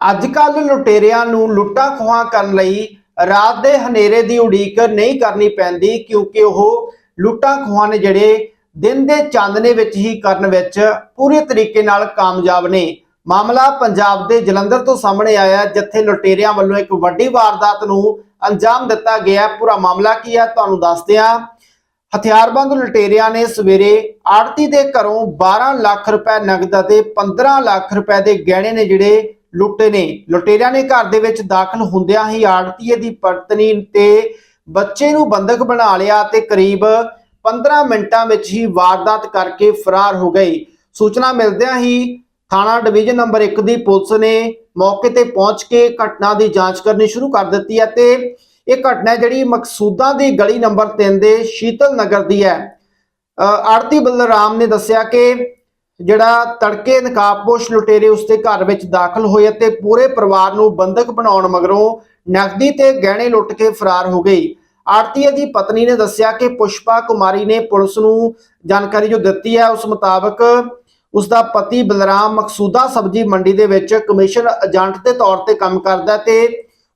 ਅੱਜ ਕੱਲ ਲੁਟੇਰਿਆਂ ਨੂੰ ਲੁੱਟਾਂ ਖੋਹਾਂ ਕਰਨ ਲਈ ਰਾਤ ਦੇ ਹਨੇਰੇ ਦੀ ਉਡੀਕ ਨਹੀਂ ਕਰਨੀ ਪੈਂਦੀ, ਕਿਉਂਕਿ ਉਹ ਲੁੱਟਾਂ ਖੋਹਾਂ ਨੇ ਜਿਹੜੇ ਦਿਨ ਦੇ ਚਾਨਣੇ ਵਿੱਚ ਹੀ ਕਰਨ ਵਿੱਚ ਪੂਰੇ ਤਰੀਕੇ ਨਾਲ ਕਾਮਯਾਬ ਨੇ। ਮਾਮਲਾ ਪੰਜਾਬ ਦੇ ਜਲੰਧਰ ਤੋਂ ਸਾਹਮਣੇ ਆਇਆ, ਜਿੱਥੇ ਲੁਟੇਰਿਆਂ ਵੱਲੋਂ ਇੱਕ ਵੱਡੀ ਵਾਰਦਾਤ ਨੂੰ ਅੰਜਾਮ ਦਿੱਤਾ ਗਿਆ। ਪੂਰਾ ਮਾਮਲਾ ਕੀ ਹੈ, ਤੁਹਾਨੂੰ ਦੱਸਦੇ ਹਾਂ। ਹਥਿਆਰਬੰਦ ਲੁਟੇਰਿਆਂ ਨੇ ਸਵੇਰੇ ਆੜਤੀ ਦੇ ਘਰੋਂ 12 ਲੱਖ ਰੁਪਏ ਨਗਦ ਅਤੇ 15 ਲੱਖ ਰੁਪਏ ਦੇ ਗਹਿਣੇ ਨੇ ਜਿਹੜੇ ਲੁੱਟੇ ਨੇ। ਲੁਟੇਰਿਆਂ ਨੇ ਘਰ ਦੇ ਵਿੱਚ ਦਾਖਲ ਹੁੰਦਿਆਂ ਹੀ ਆੜਤੀਏ ਦੀ ਪਤਨੀ ਤੇ ਬੱਚੇ ਨੂੰ ਬੰਦਕ ਬਣਾ ਲਿਆ ਤੇ ਕਰੀਬ 15 ਮਿੰਟਾਂ ਵਿੱਚ ਹੀ ਵਾਰਦਾਤ ਕਰਕੇ ਫਰਾਰ ਹੋ ਗਏ ਸੂਚਨਾ ਮਿਲਦਿਆਂ ਹੀ ਥਾਣਾ ਡਿਵੀਜ਼ਨ ਨੰਬਰ 1 ਦੀ ਪੁਲਿਸ ਨੇ ਮੌਕੇ ਤੇ ਪਹੁੰਚ ਕੇ ਘਟਨਾ ਦੀ ਜਾਂਚ ਕਰਨੀ ਸ਼ੁਰੂ ਕਰ ਦਿੱਤੀ ਹੈ ਤੇ ਇਹ ਘਟਨਾ ਜਿਹੜੀ ਮਕਸੂਦਾਂ ਦੀ ਗਲੀ ਨੰਬਰ 3 ਦੇ ਸ਼ੀਤਲ ਨਗਰ ਦੀ ਹੈ। ਅ, ਆਰਤੀ ਬਲਰਾਮ ਨੇ ਦੱਸਿਆ ਕਿ ਜਿਹੜਾ ਤੜਕੇ ਨਕਾਬਪੋਸ਼ ਲੁਟੇਰੇ ਉਸਦੇ ਘਰ ਵਿੱਚ ਦਾਖਲ ਹੋਏ ਅਤੇ ਪੂਰੇ ਪਰਿਵਾਰ ਨੂੰ ਬੰਦਕ ਬਣਾਉਣ ਮਗਰੋਂ ਨਕਦੀ ਤੇ ਗਹਿਣੇ ਲੁੱਟ ਕੇ ਫਰਾਰ ਹੋ ਗਈ। ਆਰਤੀਏ ਦੀ ਪਤਨੀ ਨੇ ਦੱਸਿਆ ਕਿ ਪੁਸ਼ਪਾ ਕੁਮਾਰੀ ਨੇ ਪੁਲਿਸ ਨੂੰ ਜਾਣਕਾਰੀ ਜੋ ਦਿੱਤੀ ਹੈ, ਉਸ ਮੁਤਾਬਕ ਉਸ ਦਾ ਪਤੀ ਬਲਰਾਮ ਮਕਸੂਦਾ ਸਬਜ਼ੀ ਮੰਡੀ ਦੇ ਵਿੱਚ ਕਮਿਸ਼ਨ ਏਜੰਟ ਦੇ ਤੌਰ ਤੇ ਕੰਮ ਕਰਦਾ ਤੇ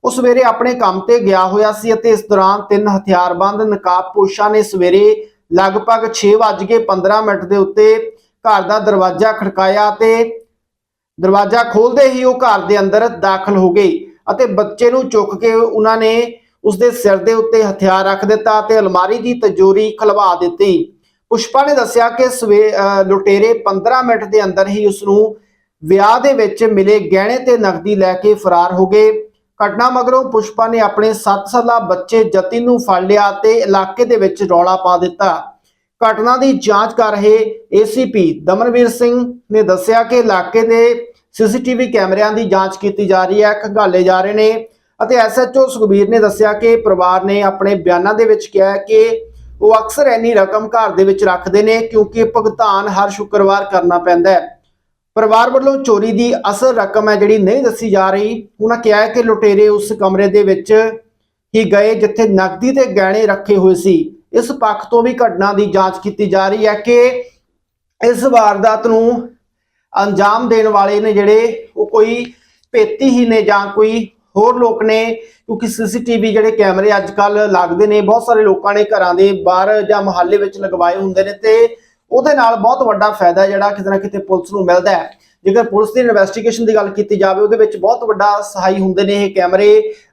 ਉਹ ਸਵੇਰੇ ਆਪਣੇ ਕੰਮ ਤੇ ਗਿਆ ਹੋਇਆ ਸੀ ਅਤੇ ਇਸ ਦੌਰਾਨ ਤਿੰਨ ਹਥਿਆਰਬੰਦ ਨਕਾਬਪੋਸ਼ਾਂ ਨੇ ਸਵੇਰੇ ਲਗਭਗ 6:15 ਮਿੰਟ ਦੇ ਉੱਤੇ ਘਰ ਦਾ ਦਰਵਾਜ਼ਾ ਖੜਕਾਇਆ ਤੇ ਦਰਵਾਜ਼ਾ ਖੋਲਦੇ ਹੀ ਉਹ ਘਰ ਦੇ ਅੰਦਰ ਦਾਖਲ ਹੋ ਗਏ ਅਤੇ ਬੱਚੇ ਨੂੰ ਚੁੱਕ ਕੇ ਉਹਨਾਂ ਨੇ ਉਸਦੇ ਸਿਰ ਦੇ ਉੱਤੇ ਹਥਿਆਰ ਰੱਖ ਦਿੱਤਾ ਤੇ ਅਲਮਾਰੀ ਦੀ ਤਜੋਰੀ ਖਲਵਾ ਦਿੱਤੀ। ਪੁਸ਼ਪਾ ਨੇ ਦੱਸਿਆ ਕਿ ਸਵੇ, ਅਹ, ਲੁਟੇਰੇ 15 ਮਿੰਟ ਦੇ ਅੰਦਰ ਹੀ ਉਸ ਨੂੰ ਵਿਆਹ ਦੇ ਵਿੱਚ ਮਿਲੇ ਗਹਿਣੇ ਤੇ ਨਕਦੀ ਲੈ ਕੇ ਫਰਾਰ ਹੋ ਗਏ। ਘਟਨਾ ਮਗਰੋਂ ਪੁਸ਼ਪਾ ਨੇ ਆਪਣੇ 7 ਸਾਲਾ ਬੱਚੇ ਜਤਿਨ ਨੂੰ ਫੜ ਲਿਆ ਤੇ ਇਲਾਕੇ ਦੇ ਵਿੱਚ ਰੌਲਾ ਪਾ ਦਿੱਤਾ। ਘਟਨਾ ਦੀ ਜਾਂਚ ਕਰ ਰਹੇ ਏਸੀਪੀ ਦਮਨਵੀਰ ਸਿੰਘ ਨੇ ਦੱਸਿਆ ਕਿ ਇਲਾਕੇ ਦੇ ਸੀਸੀਟੀਵੀ ਕੈਮਰਿਆਂ ਦੀ ਜਾਂਚ ਕੀਤੀ ਜਾ ਰਹੀ ਹੈ ਖੰਗਾਲੇ ਜਾ ਰਹੇ ਨੇ ਅਤੇ ਐਸਐਚਓ ਸੁਖਬੀਰ ਨੇ ਦੱਸਿਆ ਕਿ ਪਰਿਵਾਰ ਨੇ ਆਪਣੇ ਬਿਆਨਾਂ ਦੇ ਵਿੱਚ ਕਿਹਾ ਕਿ ਉਹ ਅਕਸਰ ਇੰਨੀ ਰਕਮ ਘਰ ਦੇ ਵਿੱਚ ਰੱਖਦੇ ਨੇ ਕਿਉਂਕਿ ਭੁਗਤਾਨ ਹਰ ਸ਼ੁੱਕਰਵਾਰ ਕਰਨਾ ਪੈਂਦਾ ਹੈ। ਪਰਿਵਾਰ ਵੱਲੋਂ ਚੋਰੀ ਦੀ ਅਸਲ ਰਕਮ ਹੈ ਜਿਹੜੀ ਨਹੀਂ ਦੱਸੀ ਜਾ ਰਹੀ। ਉਹਨਾਂ ਕਿਹਾ ਕਿ ਲੁਟੇਰੇ ਉਸ ਕਮਰੇ ਦੇ ਵਿੱਚ ਹੀ ਗਏ ਜਿੱਥੇ ਨਕਦੀ ਤੇ ਗਹਿਣੇ ਰੱਖੇ ਹੋਏ ਸੀ। ਇਸ ਪੱਖ ਤੋਂ ਵੀ ਘਟਨਾ ਦੀ ਜਾਂਚ ਕੀਤੀ ਜਾ ਰਹੀ ਹੈ ਕਿ ਇਸ ਵਾਰਦਾਤ ਨੂੰ ਅੰਜਾਮ ਦੇਣ ਵਾਲੇ ਨੇ ਜਿਹੜੇ, ਉਹ ਕੋਈ ਭੇਤੀ ਹੀ ਨੇ ਜਾਂ ਕੋਈ ਹੋਰ ਲੋਕ ਨੇ, ਕਿਉਂਕਿ ਸੀਸੀਟੀਵੀ ਜਿਹੜੇ ਕੈਮਰੇ ਅੱਜ ਕੱਲ ਲੱਗਦੇ ਨੇ, ਬਹੁਤ ਸਾਰੇ ਲੋਕਾਂ ਨੇ ਘਰਾਂ ਦੇ ਬਾਹਰ ਜਾਂ ਮੁਹੱਲੇ ਵਿੱਚ ਲਗਵਾਏ ਹੁੰਦੇ ਨੇ ਤੇ ਉਹਦੇ ਨਾਲ ਬਹੁਤ ਵੱਡਾ ਫਾਇਦਾ ਜਿਹੜਾ ਕਿਤੇ ਨਾ ਕਿਤੇ ਪੁਲਿਸ ਨੂੰ ਮਿਲਦਾ ਹੈ। ਜੇਕਰ ਪੁਲਿਸ ਦੀ ਇਨਵੈਸਟੀਗੇਸ਼ਨ ਦੀ ਗੱਲ ਕੀਤੀ ਜਾਵੇ, ਉਹਦੇ ਵਿੱਚ ਬਹੁਤ ਵੱਡਾ ਸਹਾਈ ਹੁੰਦੇ ਨੇ ਇਹ ਕੈਮਰੇ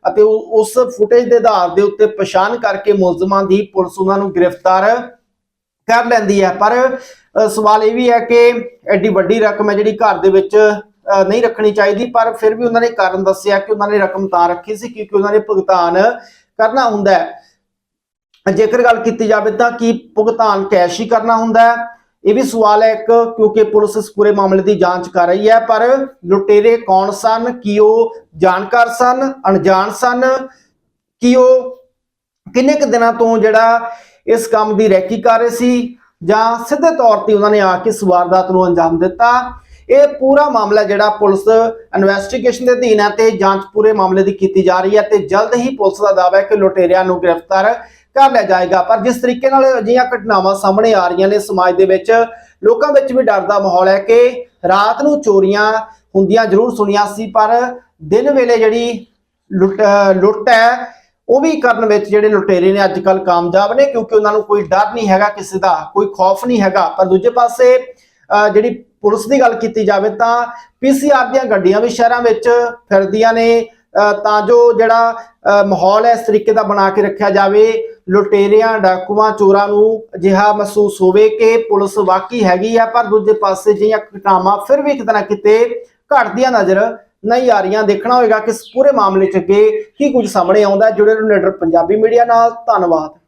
ਅਤੇ ਉਸ ਫੁਟੇਜ ਦੇ ਆਧਾਰ ਦੇ ਉੱਤੇ ਪਛਾਣ ਕਰਕੇ ਮੁਲਜ਼ਮਾਂ ਦੀ ਪੁਲਿਸ ਉਹਨਾਂ ਨੂੰ ਗ੍ਰਿਫਤਾਰ ਕਰ ਲੈਂਦੀ ਹੈ। ਪਰ ਸਵਾਲ ਇਹ ਵੀ ਹੈ ਕਿ ਐਡੀ ਵੱਡੀ ਰਕਮ ਹੈ ਜਿਹੜੀ ਘਰ ਦੇ ਵਿੱਚ ਨਹੀਂ ਰੱਖਣੀ ਚਾਹੀਦੀ, ਪਰ ਫਿਰ ਵੀ ਉਹਨਾਂ ਨੇ ਕਾਰਨ ਦੱਸਿਆ ਕਿ ਉਹਨਾਂ ਨੇ ਰਕਮ ਤਾਂ ਰੱਖੀ ਸੀ ਕਿਉਂਕਿ ਉਹਨਾਂ ਨੇ ਭੁਗਤਾਨ ਕਰਨਾ ਹੁੰਦਾ ਹੈ। ਜੇਕਰ ਗੱਲ ਕੀਤੀ ਜਾਵੇ ਤਾਂ ਕੀ ਭੁਗਤਾਨ ਕੈਸ਼ ਹੀ ਕਰਨਾ ਹੁੰਦਾ ਹੈ? ਇਹ ਵੀ ਸਵਾਲ ਹੈ ਇੱਕ, ਕਿਉਂਕਿ ਪੁਲਿਸ ਇਸ ਪੂਰੇ ਮਾਮਲੇ ਦੀ ਜਾਂਚ ਕਰ ਰਹੀ ਹੈ, ਪਰ ਲੁਟੇਰੇ ਕੌਣ ਸਨ? ਕੀ ਉਹ ਜਾਣਕਾਰ ਸਨ? ਅਣਜਾਣ ਸਨ? ਕੀ ਉਹ ਕਿੰਨੇ ਕੁ ਦਿਨਾਂ ਤੋਂ ਜਿਹੜਾ ਇਸ ਕੰਮ ਦੀ ਰੈਕੀ ਕਰ ਰਹੇ ਸੀ? ਜਾਂ ਸਿੱਧੇ ਤੌਰ ਤੇ ਉਹਨਾਂ ਨੇ ਆ ਕੇ ਇਸ ਵਾਰਦਾਤ ਨੂੰ ਅੰਜਾਮ ਦਿੱਤਾ? ਇਹ ਪੂਰਾ ਮਾਮਲਾ ਜਿਹੜਾ ਪੁਲਿਸ ਇਨਵੈਸਟੀਗੇਸ਼ਨ ਦੇ ਅਧੀਨ ਹੈ ਤੇ ਜਾਂਚ ਪੂਰੇ ਮਾਮਲੇ ਦੀ ਕੀਤੀ ਜਾ ਰਹੀ ਹੈ ਤੇ ਜਲਦ ਹੀ ਪੁਲਿਸ ਦਾ ਦਾਅਵਾ ਹੈ ਕਿ ਲੁਟੇਰਿਆਂ ਨੂੰ ਗ੍ਰਿਫਤਾਰ ਕਰ ਲਿਆ ਜਾਏਗਾ। ਪਰ ਜਿਸ ਤਰੀਕੇ ਨਾਲ ਅਜਿਹੀਆਂ ਘਟਨਾਵਾਂ ਸਾਹਮਣੇ ਆ ਰਹੀਆਂ ਨੇ ਸਮਾਜ ਦੇ ਵਿੱਚ, ਲੋਕਾਂ ਵਿੱਚ ਵੀ ਡਰ ਦਾ ਮਾਹੌਲ ਹੈ ਕਿ ਰਾਤ ਨੂੰ ਚੋਰੀਆਂ ਹੁੰਦੀਆਂ ਜ਼ਰੂਰ ਸੁਣੀਆਂ ਸੀ, ਪਰ ਦਿਨ ਵੇਲੇ ਜਿਹੜੀ ਲੁੱਟ ਲੁੱਟ ਹੈ, ਉਹ ਵੀ ਕਰਨ ਵਿੱਚ ਜਿਹੜੇ ਲੁਟੇਰੇ ਨੇ ਅੱਜ ਕੱਲ ਕਾਮਯਾਬ ਨੇ, ਕਿਉਂਕਿ ਉਹਨਾਂ ਨੂੰ ਕੋਈ ਡਰ ਨਹੀਂ ਹੈਗਾ, ਕਿਸੇ ਦਾ ਕੋਈ ਖੌਫ ਨਹੀਂ ਹੈਗਾ। ਪਰ ਦੂਜੇ ਪਾਸੇ ਜਿਹੜੀ ਪੁਲਿਸ ਦੀ ਗੱਲ ਕੀਤੀ ਜਾਵੇ ਤਾਂ ਪੀਸੀਆਰ ਦੀਆਂ ਗੱਡੀਆਂ ਵੀ ਸ਼ਹਿਰਾਂ ਵਿੱਚ ਫਿਰਦੀਆਂ ਨੇ ਤਾਂ ਜੋ ਜਿਹੜਾ ਮਾਹੌਲ ਹੈ ਇਸ ਤਰੀਕੇ ਦਾ ਬਣਾ ਕੇ ਰੱਖਿਆ ਜਾਵੇ। ਲੁਟੇਰਿਆਂ, ਡਾਕੂਆਂ, ਚੋਰਾਂ ਨੂੰ ਅਜਿਹਾ ਮਹਿਸੂਸ ਹੋਵੇ ਕਿ ਪੁਲਿਸ ਵਾਕਈ ਹੈਗੀ ਆ, ਪਰ ਦੂਜੇ ਪਾਸੇ ਜਿਹੀਆਂ ਘਟਨਾਵਾਂ ਫਿਰ ਵੀ ਕਿਤੇ ਨਾ ਕਿਤੇ ਘਟਦੀਆਂ ਨਜ਼ਰ ਨਹੀਂ ਆ ਰਹੀਆਂ। ਦੇਖਣਾ ਹੋਏਗਾ ਕਿ ਇਸ ਪੂਰੇ ਮਾਮਲੇ 'ਚ ਅੱਗੇ ਕੀ ਕੁਝ ਸਾਹਮਣੇ ਆਉਂਦਾ ਜੁੜੇ ਰਹੋ ਲੀਡਰ ਪੰਜਾਬੀ ਮੀਡੀਆ ਨਾਲ। ਧੰਨਵਾਦ।